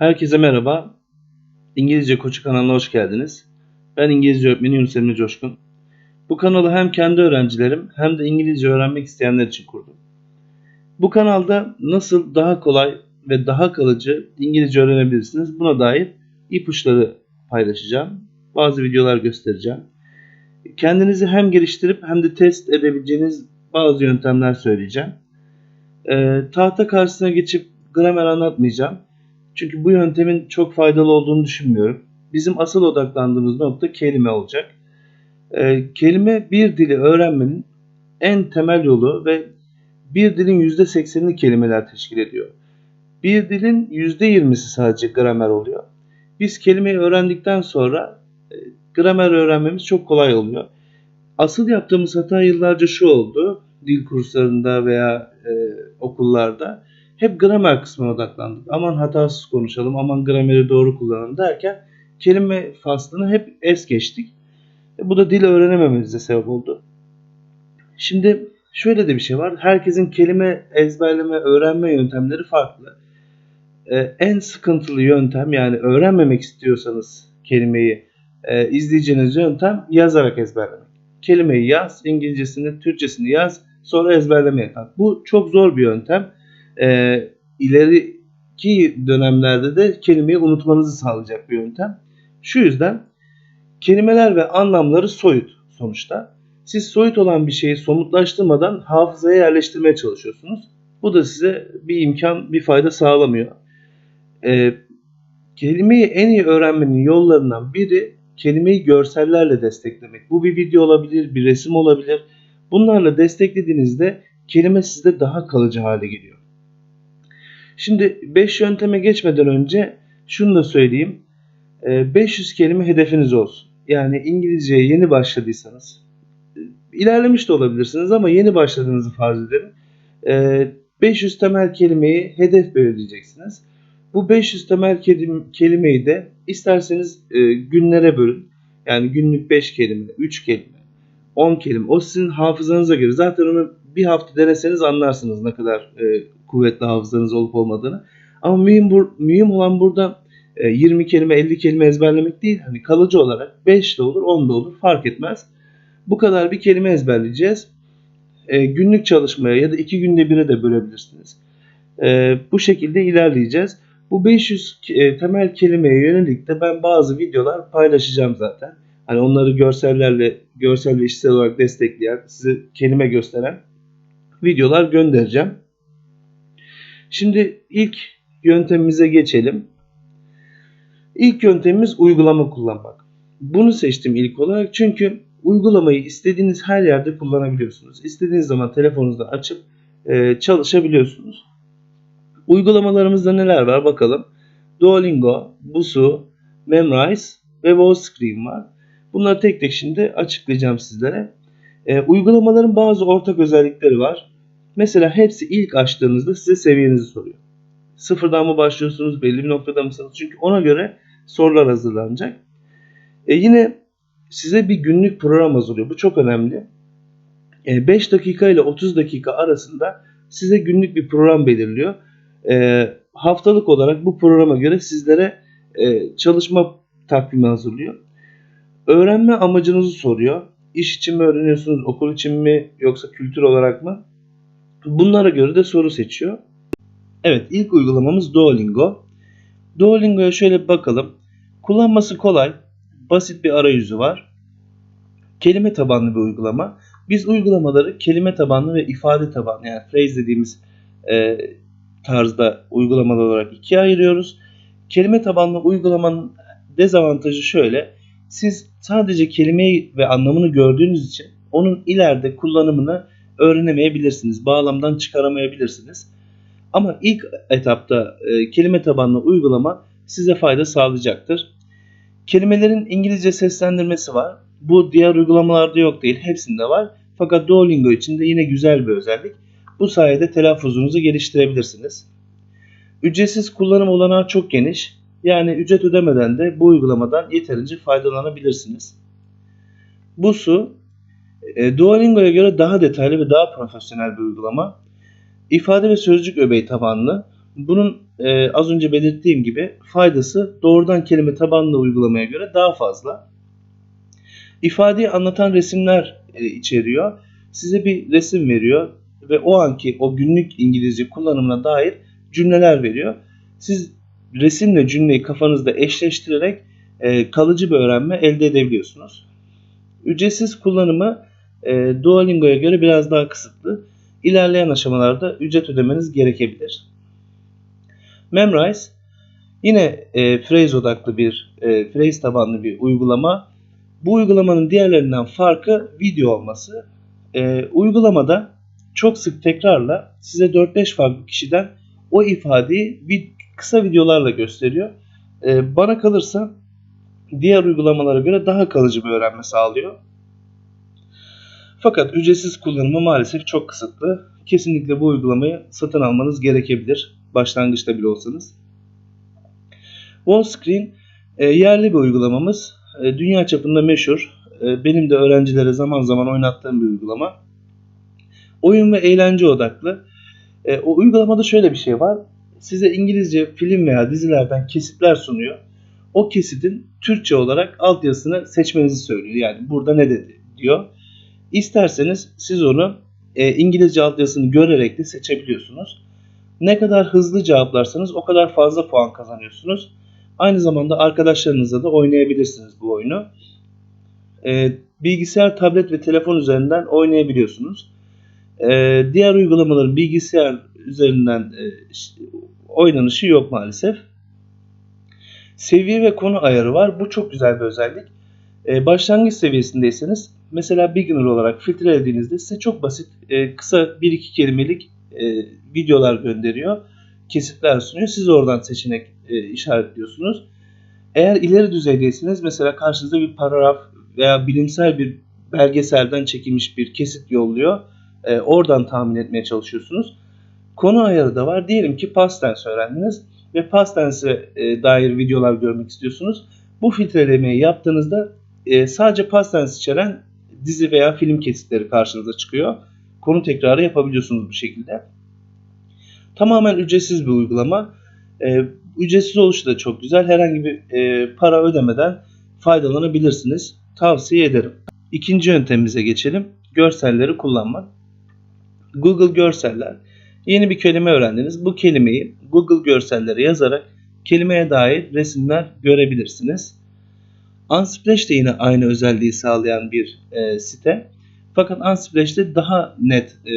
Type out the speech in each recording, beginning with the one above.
Herkese merhaba. İngilizce Koçu kanalına hoş geldiniz. Ben İngilizce öğretmeni Yunus Emre Coşkun. Bu kanalı hem kendi öğrencilerim hem de İngilizce öğrenmek isteyenler için kurdum. Bu kanalda nasıl daha kolay ve daha kalıcı İngilizce öğrenebilirsiniz buna dair ipuçları paylaşacağım. Bazı videolar göstereceğim. Kendinizi hem geliştirip hem de test edebileceğiniz bazı yöntemler söyleyeceğim. Ee, tahta karşısına geçip gramer anlatmayacağım. Çünkü bu yöntemin çok faydalı olduğunu düşünmüyorum. Bizim asıl odaklandığımız nokta kelime olacak. Ee, kelime bir dili öğrenmenin en temel yolu ve bir dilin %80'ini kelimeler teşkil ediyor. Bir dilin %20'si sadece gramer oluyor. Biz kelimeyi öğrendikten sonra e, gramer öğrenmemiz çok kolay oluyor. Asıl yaptığımız hata yıllarca şu oldu. Dil kurslarında veya e, okullarda hep gramer kısmına odaklandık. Aman hatasız konuşalım, aman grameri doğru kullanalım derken kelime faslını hep es geçtik. E, bu da dil öğrenemememize sebep oldu. Şimdi şöyle de bir şey var. Herkesin kelime ezberleme, öğrenme yöntemleri farklı. E, en sıkıntılı yöntem yani öğrenmemek istiyorsanız kelimeyi e, izleyeceğiniz yöntem yazarak ezberlemek. Kelimeyi yaz, İngilizcesini, Türkçesini yaz, sonra ezberlemeye kalk. Bu çok zor bir yöntem. E, ileriki dönemlerde de kelimeyi unutmanızı sağlayacak bir yöntem. Şu yüzden kelimeler ve anlamları soyut sonuçta. Siz soyut olan bir şeyi somutlaştırmadan hafızaya yerleştirmeye çalışıyorsunuz. Bu da size bir imkan, bir fayda sağlamıyor. E, kelimeyi en iyi öğrenmenin yollarından biri kelimeyi görsellerle desteklemek. Bu bir video olabilir, bir resim olabilir. Bunlarla desteklediğinizde kelime sizde daha kalıcı hale geliyor. Şimdi 5 yönteme geçmeden önce şunu da söyleyeyim. 500 kelime hedefiniz olsun. Yani İngilizceye yeni başladıysanız, ilerlemiş de olabilirsiniz ama yeni başladığınızı farz edelim. 500 temel kelimeyi hedef belirleyeceksiniz. Bu 500 temel kelimeyi de isterseniz günlere bölün. Yani günlük 5 kelime, 3 kelime, 10 kelime. O sizin hafızanıza göre. Zaten onu bir hafta deneseniz anlarsınız ne kadar e, kuvvetli hafızanız olup olmadığını. Ama mühim, bur, mühim olan burada e, 20 kelime 50 kelime ezberlemek değil. Hani kalıcı olarak 5 de olur 10 da olur fark etmez. Bu kadar bir kelime ezberleyeceğiz. E, günlük çalışmaya ya da 2 günde bire de bölebilirsiniz. E, bu şekilde ilerleyeceğiz. Bu 500 e, temel kelimeye yönelik de ben bazı videolar paylaşacağım zaten. Hani onları görsellerle, görsel ve işitsel olarak destekleyen, size kelime gösteren videolar göndereceğim. Şimdi ilk yöntemimize geçelim. İlk yöntemimiz uygulama kullanmak. Bunu seçtim ilk olarak çünkü uygulamayı istediğiniz her yerde kullanabiliyorsunuz. İstediğiniz zaman telefonunuzda açıp e, çalışabiliyorsunuz. Uygulamalarımızda neler var bakalım. Duolingo, Busu, Memrise ve WallScreen var. Bunları tek tek şimdi açıklayacağım sizlere. E, uygulamaların bazı ortak özellikleri var. Mesela hepsi ilk açtığınızda size seviyenizi soruyor. Sıfırdan mı başlıyorsunuz, belli bir noktada mısınız? Çünkü ona göre sorular hazırlanacak. E, yine size bir günlük program hazırlıyor. Bu çok önemli. E, 5 dakika ile 30 dakika arasında size günlük bir program belirliyor. E, haftalık olarak bu programa göre sizlere e, çalışma takvimi hazırlıyor. Öğrenme amacınızı soruyor. İş için mi öğreniyorsunuz, okul için mi yoksa kültür olarak mı? Bunlara göre de soru seçiyor. Evet ilk uygulamamız Duolingo. Duolingo'ya şöyle bir bakalım. Kullanması kolay, basit bir arayüzü var. Kelime tabanlı bir uygulama. Biz uygulamaları kelime tabanlı ve ifade tabanlı yani phrase dediğimiz e, tarzda uygulamalar olarak ikiye ayırıyoruz. Kelime tabanlı uygulamanın dezavantajı şöyle. Siz sadece kelimeyi ve anlamını gördüğünüz için onun ileride kullanımını öğrenemeyebilirsiniz. Bağlamdan çıkaramayabilirsiniz. Ama ilk etapta e, kelime tabanlı uygulama size fayda sağlayacaktır. Kelimelerin İngilizce seslendirmesi var. Bu diğer uygulamalarda yok değil, hepsinde var. Fakat Duolingo için de yine güzel bir özellik. Bu sayede telaffuzunuzu geliştirebilirsiniz. Ücretsiz kullanım olanağı çok geniş. Yani ücret ödemeden de bu uygulamadan yeterince faydalanabilirsiniz. Bu su e, Duolingo'ya göre daha detaylı ve daha profesyonel bir uygulama. İfade ve sözcük öbeği tabanlı. Bunun e, az önce belirttiğim gibi faydası doğrudan kelime tabanlı uygulamaya göre daha fazla. İfadeyi anlatan resimler e, içeriyor. Size bir resim veriyor ve o anki o günlük İngilizce kullanımına dair cümleler veriyor. Siz resimle cümleyi kafanızda eşleştirerek e, kalıcı bir öğrenme elde edebiliyorsunuz. Ücretsiz kullanımı e, Duolingo'ya göre biraz daha kısıtlı. İlerleyen aşamalarda ücret ödemeniz gerekebilir. Memrise yine e, phrase odaklı bir e, phrase tabanlı bir uygulama. Bu uygulamanın diğerlerinden farkı video olması. E, uygulamada çok sık tekrarla size 4-5 farklı kişiden o ifadeyi vid kısa videolarla gösteriyor. E, bana kalırsa diğer uygulamalara göre daha kalıcı bir öğrenme sağlıyor. Fakat ücretsiz kullanımı maalesef çok kısıtlı. Kesinlikle bu uygulamayı satın almanız gerekebilir. Başlangıçta bile olsanız. Wallscreen e, yerli bir uygulamamız. E, dünya çapında meşhur. E, benim de öğrencilere zaman zaman oynattığım bir uygulama. Oyun ve eğlence odaklı. O uygulamada şöyle bir şey var. Size İngilizce film veya dizilerden kesitler sunuyor. O kesitin Türkçe olarak altyazısını seçmenizi söylüyor. Yani burada ne dedi diyor. İsterseniz siz onu e, İngilizce altyazısını görerek de seçebiliyorsunuz. Ne kadar hızlı cevaplarsanız o kadar fazla puan kazanıyorsunuz. Aynı zamanda arkadaşlarınızla da oynayabilirsiniz bu oyunu. E, bilgisayar, tablet ve telefon üzerinden oynayabiliyorsunuz. E, diğer uygulamaların bilgisayar üzerinden e, oynanışı yok maalesef. Seviye ve konu ayarı var. Bu çok güzel bir özellik. E, başlangıç seviyesindeyseniz mesela beginner olarak filtrelediğinizde size çok basit e, kısa 1-2 kelimelik e, videolar gönderiyor. Kesitler sunuyor. Siz oradan seçenek e, işaretliyorsunuz. Eğer ileri düzeydeyseniz mesela karşınızda bir paragraf veya bilimsel bir belgeselden çekilmiş bir kesit yolluyor. E, oradan tahmin etmeye çalışıyorsunuz. Konu ayarı da var. Diyelim ki past tense öğrendiniz ve past tense'e e, dair videolar görmek istiyorsunuz. Bu filtrelemeyi yaptığınızda e, sadece past tense içeren dizi veya film kesitleri karşınıza çıkıyor. Konu tekrarı yapabiliyorsunuz bu şekilde. Tamamen ücretsiz bir uygulama. E, ücretsiz oluşu da çok güzel. Herhangi bir e, para ödemeden faydalanabilirsiniz. Tavsiye ederim. İkinci yöntemimize geçelim. Görselleri kullanmak. Google Görseller. Yeni bir kelime öğrendiniz. Bu kelimeyi Google Görselleri yazarak kelimeye dair resimler görebilirsiniz. Unsplash de yine aynı özelliği sağlayan bir e, site. Fakat Unsplash'te daha net e,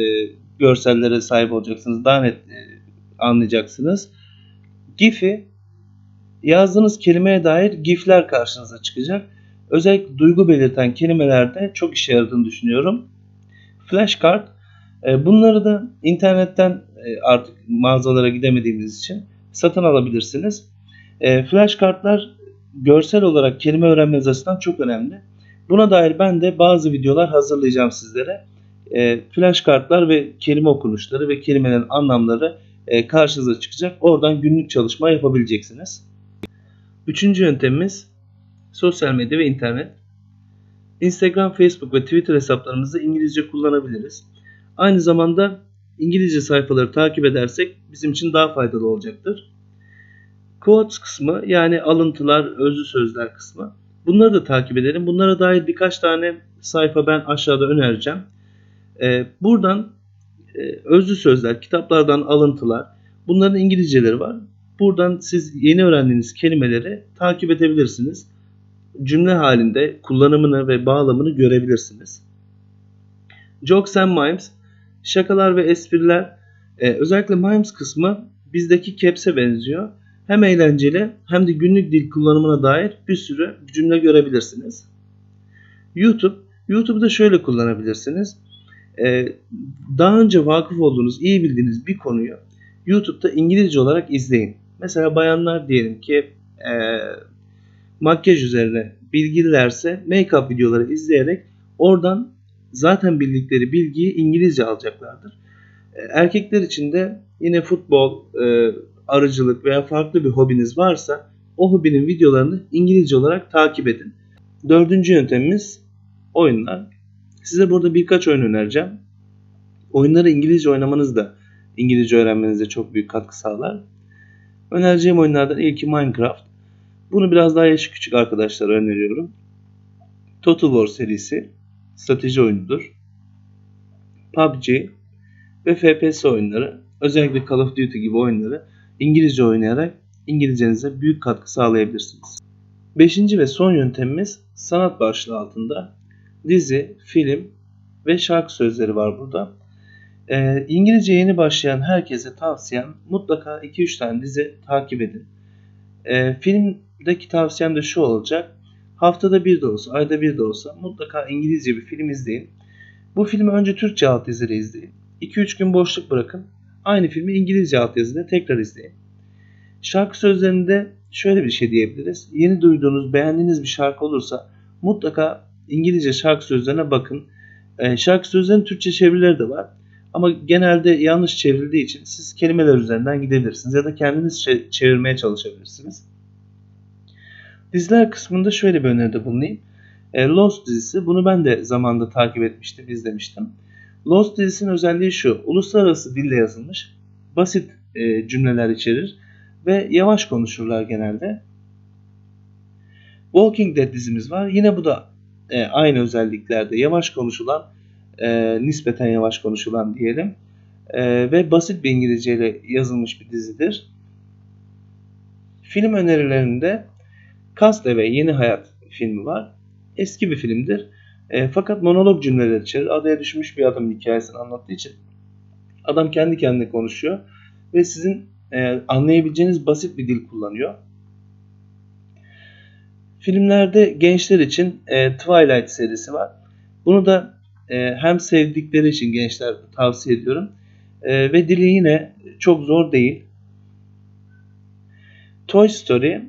görsellere sahip olacaksınız. Daha net e, anlayacaksınız. GIF'i yazdığınız kelimeye dair GIF'ler karşınıza çıkacak. Özellikle duygu belirten kelimelerde çok işe yaradığını düşünüyorum. Flashcard e, bunları da internetten e, artık mağazalara gidemediğimiz için satın alabilirsiniz. E, flashcardlar görsel olarak kelime öğrenmeniz açısından çok önemli. Buna dair ben de bazı videolar hazırlayacağım sizlere. E, flashcardlar ve kelime okunuşları ve kelimelerin anlamları e, karşınıza çıkacak. Oradan günlük çalışma yapabileceksiniz. Üçüncü yöntemimiz sosyal medya ve internet. Instagram, Facebook ve Twitter hesaplarımızı İngilizce kullanabiliriz. Aynı zamanda İngilizce sayfaları takip edersek bizim için daha faydalı olacaktır. Quotes kısmı yani alıntılar, özlü sözler kısmı. Bunları da takip edelim. Bunlara dair birkaç tane sayfa ben aşağıda önereceğim. Ee, buradan e, özlü sözler, kitaplardan alıntılar, bunların İngilizceleri var. Buradan siz yeni öğrendiğiniz kelimeleri takip edebilirsiniz. Cümle halinde kullanımını ve bağlamını görebilirsiniz. Jokes and Mimes, şakalar ve espriler. Ee, özellikle Mimes kısmı bizdeki Caps'e benziyor hem eğlenceli hem de günlük dil kullanımına dair bir sürü cümle görebilirsiniz. YouTube, YouTube'u da şöyle kullanabilirsiniz. Ee, daha önce vakıf olduğunuz, iyi bildiğiniz bir konuyu YouTube'da İngilizce olarak izleyin. Mesela bayanlar diyelim ki e, makyaj üzerine bilgililerse make-up videoları izleyerek oradan zaten bildikleri bilgiyi İngilizce alacaklardır. E, erkekler için de yine futbol, e, arıcılık veya farklı bir hobiniz varsa o hobinin videolarını İngilizce olarak takip edin. Dördüncü yöntemimiz oyunlar. Size burada birkaç oyun önereceğim. Oyunları İngilizce oynamanız da İngilizce öğrenmenize çok büyük katkı sağlar. Önereceğim oyunlardan ilki Minecraft. Bunu biraz daha yaşı küçük arkadaşlara öneriyorum. Total War serisi strateji oyunudur. PUBG ve FPS oyunları, özellikle Call of Duty gibi oyunları İngilizce oynayarak İngilizcenize büyük katkı sağlayabilirsiniz. Beşinci ve son yöntemimiz sanat başlığı altında dizi, film ve şarkı sözleri var burada. Ee, İngilizce yeni başlayan herkese tavsiyem mutlaka 2-3 tane dizi takip edin. Ee, filmdeki tavsiyem de şu olacak. Haftada bir de olsa, ayda bir de olsa mutlaka İngilizce bir film izleyin. Bu filmi önce Türkçe altyazıyla izleyin. 2-3 gün boşluk bırakın. Aynı filmi İngilizce altyazıyla tekrar izleyin. Şarkı sözlerinde şöyle bir şey diyebiliriz. Yeni duyduğunuz, beğendiğiniz bir şarkı olursa mutlaka İngilizce şarkı sözlerine bakın. Ee, şarkı sözlerinin Türkçe çevirileri de var. Ama genelde yanlış çevrildiği için siz kelimeler üzerinden gidebilirsiniz ya da kendiniz çevirmeye çalışabilirsiniz. Diziler kısmında şöyle bir öneride bulunayım. E, Lost dizisi. Bunu ben de zamanda takip etmiştim, izlemiştim. Lost dizisinin özelliği şu. Uluslararası dille yazılmış. Basit e, cümleler içerir ve yavaş konuşurlar genelde. Walking Dead dizimiz var. Yine bu da e, aynı özelliklerde yavaş konuşulan, e, nispeten yavaş konuşulan diyelim e, ve basit bir İngilizce ile yazılmış bir dizidir. Film önerilerinde Castaway Yeni Hayat filmi var. Eski bir filmdir. E, fakat monolog cümleler içerir. Adaya düşmüş bir adamın hikayesini anlattığı için adam kendi kendine konuşuyor ve sizin e, anlayabileceğiniz basit bir dil kullanıyor. Filmlerde gençler için e, Twilight serisi var. Bunu da e, hem sevdikleri için gençler tavsiye ediyorum. E, ve dili yine çok zor değil. Toy Story.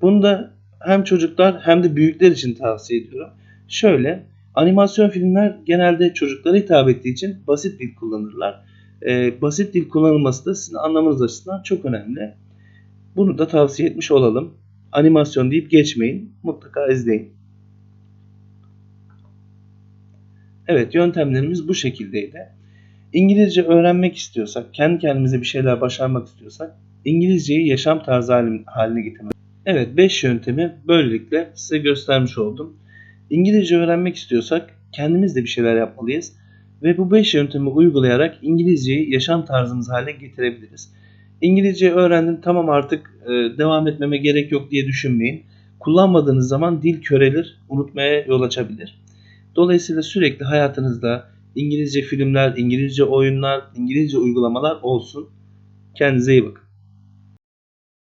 Bunu da hem çocuklar hem de büyükler için tavsiye ediyorum. Şöyle, animasyon filmler genelde çocuklara hitap ettiği için basit dil kullanırlar. E, basit dil kullanılması da sizin anlamanız açısından çok önemli. Bunu da tavsiye etmiş olalım. Animasyon deyip geçmeyin. Mutlaka izleyin. Evet yöntemlerimiz bu şekildeydi. İngilizce öğrenmek istiyorsak, kendi kendimize bir şeyler başarmak istiyorsak İngilizceyi yaşam tarzı haline getirmek. Evet 5 yöntemi böylelikle size göstermiş oldum. İngilizce öğrenmek istiyorsak kendimiz de bir şeyler yapmalıyız. Ve bu 5 yöntemi uygulayarak İngilizceyi yaşam tarzımız haline getirebiliriz. İngilizce öğrendim tamam artık e, devam etmeme gerek yok diye düşünmeyin. Kullanmadığınız zaman dil körelir, unutmaya yol açabilir. Dolayısıyla sürekli hayatınızda İngilizce filmler, İngilizce oyunlar, İngilizce uygulamalar olsun. Kendinize iyi bakın.